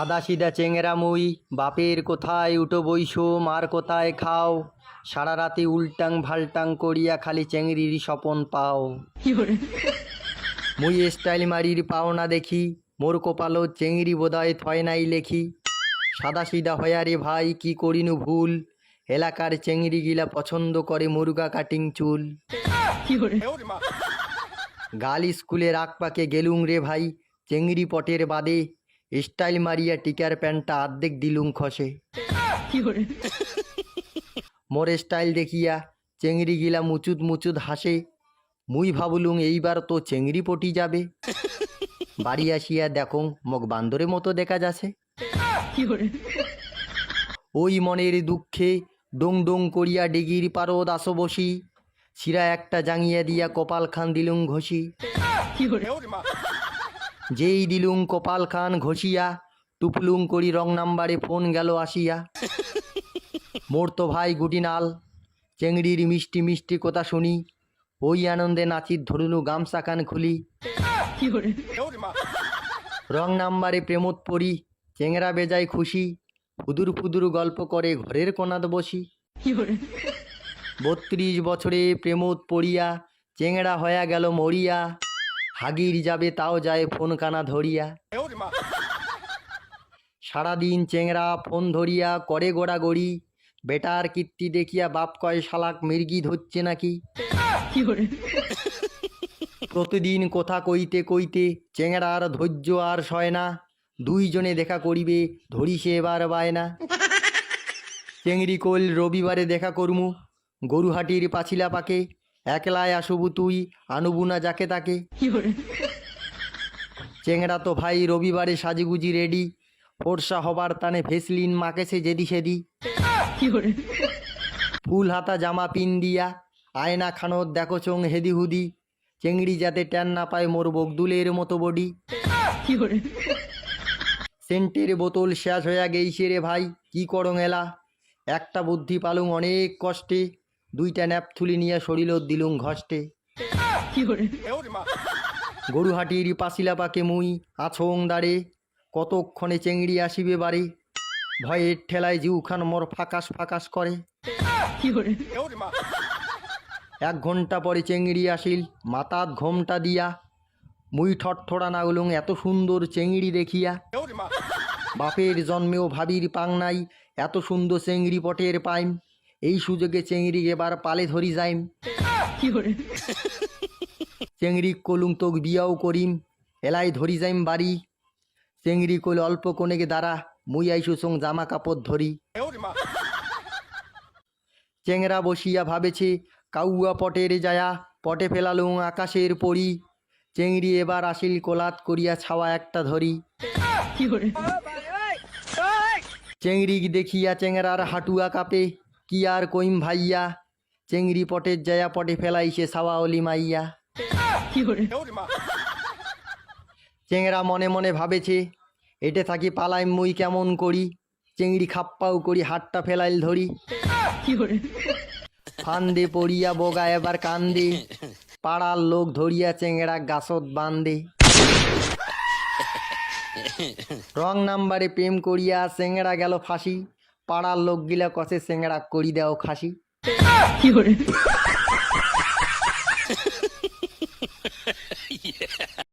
সাদা সিধা চেংরা মুই বাপের কোথায় উঠো বইসো মার কোথায় খাও? সারা রাতে উল্টাং ভাল্টাং করিয়া খালি চেংড়ির স্বপন পাও। মুই স্টাইল মারির পাওনা দেখি মোর কপালো চেংড়ি বোধয় থয় নাই লেখি। সাদা সিধা হয়ারে ভাই কি করিনু ভুল? এলাকার চেংড়ি গিলা পছন্দ করে মুরগা কাটিং চুল। গাল স্কুলে রাখ পাকে গেলুং রে ভাই চেংড়ি পটের বাদে স্টাইল মারিয়া টিকার প্যান্টটা আর্ধেক দিলুং খসে। মোর স্টাইল দেখিয়া চেংড়ি গিলা মুচুদ মুচুদ হাসে। মুই ভাবলুং এইবার তো চেংড়ি পটি যাবে। বাড়ি আসিয়া দেখং মোক বান্দরের মতো দেখা যাচ্ছে। ওই মনের দুঃখে ডোং ডোং করিয়া ডিগির পারদ আসো বসি। শিরা একটা জাঙিয়া দিয়া কপাল খান দিলুং ঘষি। যেই দিলুং কপাল খান ঘষিয়া, টুপলুং করি রং নাম্বারে ফোন গেল আসিয়া। মোর তো ভাই গুটিনাল, চেংড়ির মিষ্টি মিষ্টি কথা শুনি, ওই আনন্দে নাচির ধরুনু গামছা কান খুলি। রং নাম্বারে প্রেমত পড়ি চেংরা বেজায় খুশি, ফুদুর ফুদুর গল্প করে ঘরের কোনাদ বসি। বত্রিশ বছরে প্রেমত পড়িয়া, চেংড়া হয়া গেল মরিয়া। হাগির যাবে, তাও যায় ফোন কানা ধরিয়া। সারাদিন চেংরা, ফোন ধরিয়া, করে গোড়া গড়ি বেটার কীর্তি দেখিয়া বাপ কয়, শালাক মির্গি ধরছে নাকি? প্রতিদিন কথা কইতে কইতে চেংড়ার ধৈর্য আর সয় না। দুইজনে দেখা করিবে, ধরি সে এবার বায়না চেংড়ি কইল রবিবারে দেখা করমু, গরুহাটির পাছিলা পাকে। একলায় আসবু তুই, আনুবু না যাকে তাকে। চেংড়া তো ভাই রবিবারে সাজিগুজি রেডি, ফর্সা হবার তানে ভেসলিন মাকেছে যেদি সেদি। ফুল হাতা জামা পিন দিয়া, আয়না খানত দেখো চোং হেদি হুদি, চেংড়ি যাতে ট্যান না পায় মোর বগদুলের মতো বডি। সেন্টের বোতল শেষ হইয়া গেইছে রে ভাই, কি করং এলা? একটা বুদ্ধি পালুং অনেক কষ্টে। দুইটা ন্যাপ থুলি নিয়ে শরীর দিলুং ঘষ্টে। গরুহাটির পাশিলা পাকে মুই আছং দাঁড়ে কতক্ষণে চেংড়ি আসিবে বাড়ি? ভয়ের ঠেলায় জিউখান মোর ফাঁকাস ফাঁকাস করে। এক ঘণ্টা পরে চেংড়ি আসিল মাতাত ঘোমটা দিয়া। মুই ঠট্ঠড়া নাগলুং এত সুন্দর চেংড়ি দেখিয়া। বাপের জন্মেও ভাবির পাং নাই এত সুন্দর চেংড়ি পটের পাইম এই সুযোগে চেংড়ি এবার পালে ধরি যাইম। চেংড়ি কলুং তোক বিয়াও করিম এলাই ধরি যাইম বাড়ি। চেংড়ি কল অল্প কোনেকে দাঁড়া মুই আইসু সং জামা কাপড় ধরি। চেংরা বসিয়া ভাবেছে কাউয়া পটের যায়া পটে ফেলালুং আকাশের পড়ি চেংড়ি এবার আসিল কোলাত করিয়া ছাওয়া একটা ধরি। চেংড়ি দেখিয়া চেংরার হাটুয়া কাপে। কি আর কইম ভাইয়া? চেংড়ি পটের যায়া পটে ফেলাইছে সাওয়া অলি মাইয়া। চেংরা মনে মনে ভাবেছে, এটে থাকি পালাই মুই কেমন করি? চেংড়ি খাপ্পাও করি হাতটা ফেলাইল ধরি। ফান্দে পড়িয়া বগা এবার কান্দে, পাড়ার লোক ধরিয়া চেংড়া গাছত বান্দে। রং নাম্বারে প্রেম করিয়া চেংড়া গেল ফাঁসি। পাড়ার লোক গিলা কষে চেংড়া করি দেও খাসি।